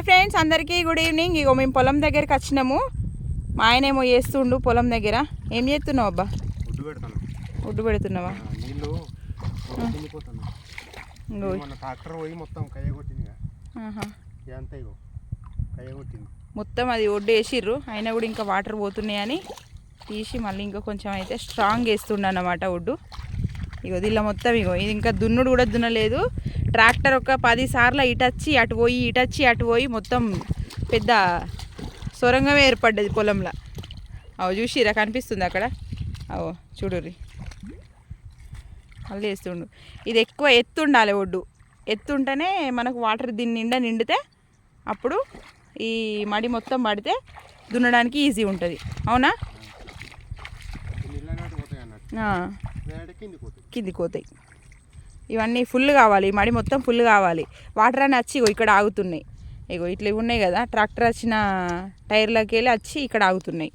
Hi friends అందరికీ good evening. ఇగో మేము పొలం దగ్గరికి వచ్చినాము. మా ఆయన ఏమో చేస్తుండు పొలం దగ్గర. ఏం చేస్తున్నావు అబ్బా? ఒడ్డు పెడుతున్నావా? మొత్తం అది ఒడ్డు వేసిర్రు అయినా కూడా ఇంకా వాటర్ పోతున్నాయి అని తీసి మళ్ళీ ఇంకా కొంచెం అయితే స్ట్రాంగ్ వేస్తుండ అన్నమాట ఒడ్డు. ఇగో దీనిలో మొత్తం ఇగో. ఇది ఇంకా దున్నుడు కూడా దున్నలేదు. ట్రాక్టర్ ఒక పది సార్లు ఇటొచ్చి అటు పోయి ఇటొచ్చి అటు పోయి మొత్తం పెద్ద సొరంగమే ఏర్పడ్డది పొలంలో. అవు చూసిరా కనిపిస్తుంది అక్కడ? అవు చూడుర్రి. మళ్ళీ వేస్తుండు. ఇది ఎక్కువ ఎత్తు ఉండాలి ఒడ్డు. ఎత్తు ఉంటేనే మనకు వాటర్ దీని నిండా నిండితే అప్పుడు ఈ మడి మొత్తం పడితే దున్నడానికి ఈజీ ఉంటుంది. అవునా? కిందికి పోతాయి. ఇవన్నీ ఫుల్ కావాలి. ఈ మడి మొత్తం ఫుల్ కావాలి. వాటర్ అని వచ్చి ఇగో ఇక్కడ ఆగుతున్నాయి. ఇగో ఇట్లా ఇవి ఉన్నాయి కదా ట్రాక్టర్ వచ్చిన టైర్లోకి వెళ్ళి వచ్చి ఇక్కడ ఆగుతున్నాయి.